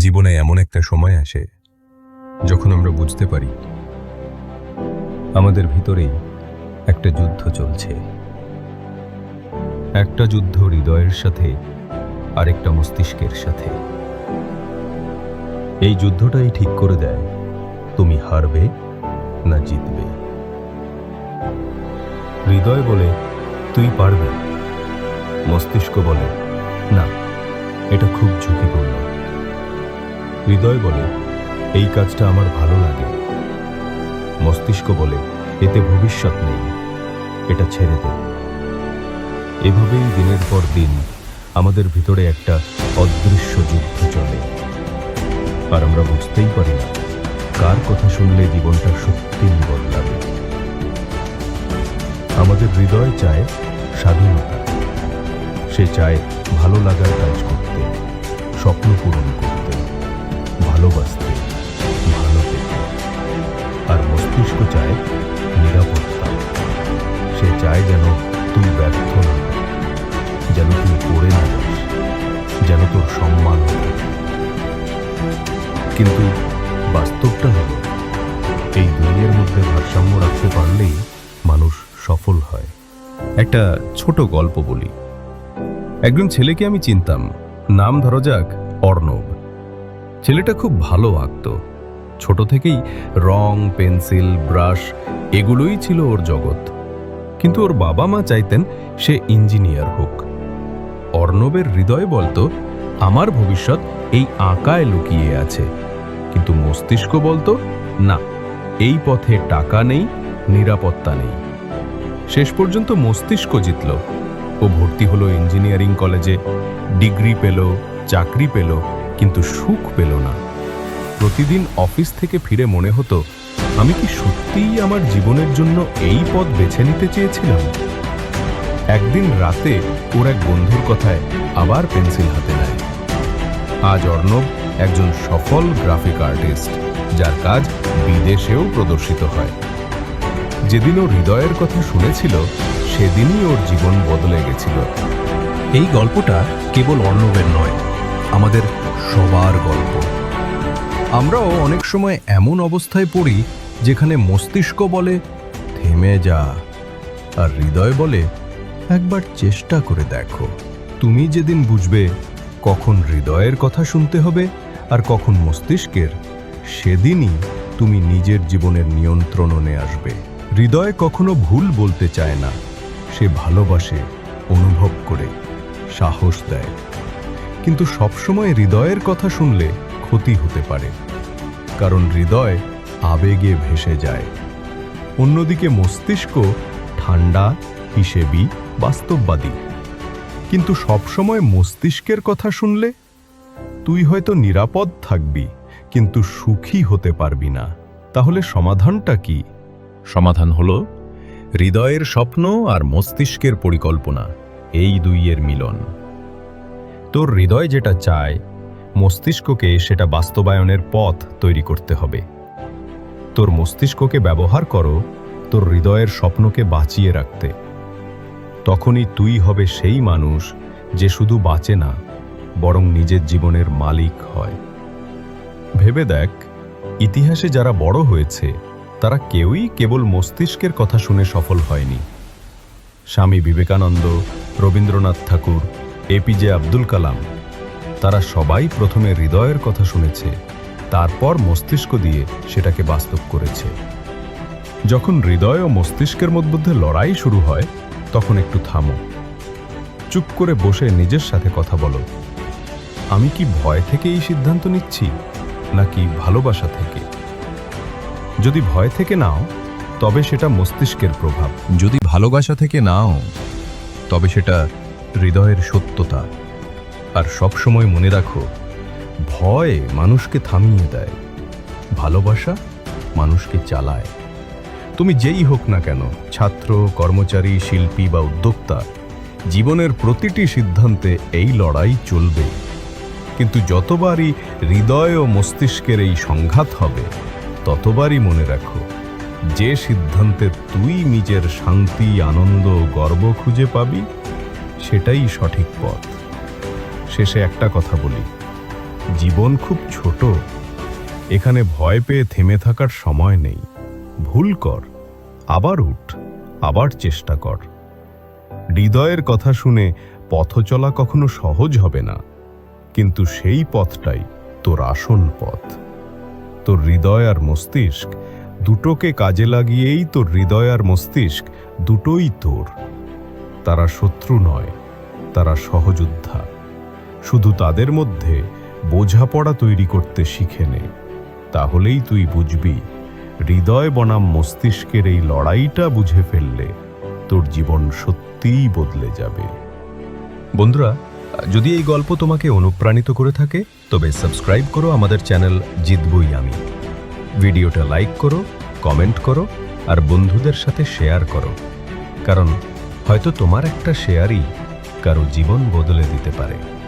জীবনে এমন একটা সময় আসে, যখন আমরা বুঝতে পারি আমাদের ভিতরেই একটা যুদ্ধ চলছে। একটা যুদ্ধ হৃদয়ের সাথে, আরেকটা মস্তিষ্কের সাথে। এই যুদ্ধটাই ঠিক করে দেয়, তুমি হারবে না জিতবে। হৃদয় বলে, তুই পারবে। মস্তিষ্ক বলে, না, এটা খুব ঝুঁকিপূর্ণ। হৃদয় বলে, এই কাজটা আমার ভালো লাগে। মস্তিষ্ক বলে, এতে ভবিষ্যৎ নেই, এটা ছেড়ে দে। এভাবেই দিনের পর দিন আমাদের ভিতরে একটা অদৃশ্য যুদ্ধ চলে। আর আমরা বুঝতেই পারি না, কার কথা শুনলে জীবনটা সত্যিই বদলাবে। আমাদের হৃদয় চায় স্বাধীনতা। সে চায় ভালো লাগার কাজ করতে, স্বপ্ন পূরণ করতে। মস্তিষ্ক চায় নিরাপত্তা। সে চায় যেন তুই ব্যর্থ না যেন তুই পড়ে না যেন তোর সম্মান কিন্তু বাস্তবটা হলো এই দুনিয়ার মধ্যে ভারসাম্য রাখতে পারলেই মানুষ সফল হয়। একটা ছোট গল্প বলি। একজন ছেলেকে আমি চিনতাম। নাম ধরা যাক অর্ণব। ছেলেটা খুব ভালো আঁকত। ছোট থেকেই রং, পেন্সিল, ব্রাশ এগুলোই ছিল ওর জগৎ। কিন্তু ওর বাবা মা চাইতেন সে ইঞ্জিনিয়ার হোক। অর্ণবের হৃদয় বলতো, আমার ভবিষ্যৎ এই আঁকায় লুকিয়ে আছে। কিন্তু মস্তিষ্ক বলতো, না, এই পথে টাকা নেই, নিরাপত্তা নেই। শেষ পর্যন্ত মস্তিষ্ক জিতল। ও ভর্তি হলো ইঞ্জিনিয়ারিং কলেজে। ডিগ্রি পেল, চাকরি পেল, কিন্তু সুখ পেল না। প্রতিদিন অফিস থেকে ফিরে মনে হতো, আমি কি সত্যিই আমার জীবনের জন্য এই পথ বেছে নিতে চেয়েছিলাম? একদিন রাতে ওর এক বন্ধুর কথায় আবার পেন্সিল হাতে নেয়। আজ অর্ণব একজন সফল গ্রাফিক আর্টিস্ট, যার কাজ বিদেশেও প্রদর্শিত হয়। যেদিন ও হৃদয়ের কথা শুনেছিল, সেদিনই ওর জীবন বদলে গেছিল। এই গল্পটা কেবল অর্ণবের নয়, আমাদের সবার গল্প। আমরাও অনেক সময় এমন অবস্থায় পড়ি যেখানে মস্তিষ্ক বলে, থেমে যা। আর হৃদয় বলে, একবার চেষ্টা করে দেখো। তুমি যেদিন বুঝবে কখন হৃদয়ের কথা শুনতে হবে আর কখন মস্তিষ্কের, সেদিনই তুমি নিজের জীবনের নিয়ন্ত্রণে আসবে। হৃদয় কখনো ভুল বলতে চায় না। সে ভালোবাসে, অনুভব করে, সাহস দেয়। কিন্তু সবসময় হৃদয়ের কথা শুনলে ক্ষতি হতে পারে, কারণ হৃদয় আবেগে ভেসে যায়। অন্যদিকে মস্তিষ্ক ঠান্ডা, হিসেবি, বাস্তববাদী। কিন্তু সবসময় মস্তিষ্কের কথা শুনলে তুই হয়তো নিরাপদ থাকবি, কিন্তু সুখী হতে পারবি না। তাহলে সমাধানটা কি? সমাধান হলো হৃদয়ের স্বপ্ন আর মস্তিষ্কের পরিকল্পনা, এই দুইয়ের মিলন। তোর হৃদয় যেটা চায় মস্তিষ্ককে সেটা বাস্তবায়নের পথ তৈরি করতে হবে। তোর মস্তিষ্ককে ব্যবহার করো, তোর হৃদয়ের স্বপ্নকে বাঁচিয়ে রাখতে। তখনই তুই হবে সেই মানুষ যে শুধু বাঁচে না, বরং নিজের জীবনের মালিক হয়। ভেবে দেখ, ইতিহাসে যারা বড় হয়েছে, তারা কেউই কেবল মস্তিষ্কের কথা শুনে সফল হয়নি। স্বামী বিবেকানন্দ, রবীন্দ্রনাথ ঠাকুর এপিজে আব্দুল কালাম তারা সবাই প্রথমে হৃদয়ের কথা শুনেছে, তারপর মস্তিষ্ক দিয়ে সেটাকে বাস্তব করেছে। যখন হৃদয় ও মস্তিষ্কের মধ্যে লড়াই শুরু হয়, তখন একটু থামো। চুপ করে বসে নিজের সাথে কথা বলো। আমি কি ভয় থেকে এই সিদ্ধান্ত নিচ্ছি, নাকি ভালোবাসা থেকে? যদি ভয় থেকে নাও, তবে সেটা মস্তিষ্কের প্রভাব। যদি ভালোবাসা থেকে নাও, তবে সেটা হৃদয়ের সত্যতা। আর সব সময় মনে রাখো, ভয় মানুষকে থামিয়ে দেয়, ভালোবাসা মানুষকে চালায়। তুমি যেই হোক না কেন, ছাত্র, কর্মচারী, শিল্পী বা উদ্যোক্তা, জীবনের প্রতিটি সিদ্ধান্তে এই লড়াই চলবে। কিন্তু যতবারই হৃদয় ও মস্তিষ্কের এই সংঘাত হবে, ততবারই মনে রাখো, যে সিদ্ধান্তে তুই নিজের শান্তি, আনন্দ, গর্ব খুঁজে পাবি, সেটাই সঠিক পথ। শেষে একটা কথা বলি। জীবন খুব ছোট। এখানে ভয় পেয়ে থেমে থাকার সময় নেই। ভুল কর, আবার উঠ, আবার চেষ্টা কর। হৃদয়ের কথা শুনে পথ চলা কখনো সহজ হবে না। কিন্তু সেই পথটাই তোর আসন পথ। তোর হৃদয় আর মস্তিষ্ক দুটোকে কাজে লাগিয়েই তোর হৃদয় আর মস্তিষ্ক দুটোই তোর। তারা শত্রু নয়, তারা সহযোদ্ধা। শুধু তাদের মধ্যে বোঝাপড়া তৈরি করতে শিখে নে। তাহলেই তুই বুঝবি, হৃদয় বনাম মস্তিষ্কের এই লড়াইটা বুঝে ফেললে তোর জীবন সত্যিই বদলে যাবে। বন্ধুরা, যদি এই গল্প তোমাকে অনুপ্রাণিত করে থাকে, তবে সাবস্ক্রাইব করো আমাদের চ্যানেল জিতবই আমি। ভিডিওটা লাইক করো, কমেন্ট করো, আর বন্ধুদের সাথে শেয়ার করো। কারণ হয়তো তোমার একটা শেয়ারই কারও জীবন বদলে দিতে পারে।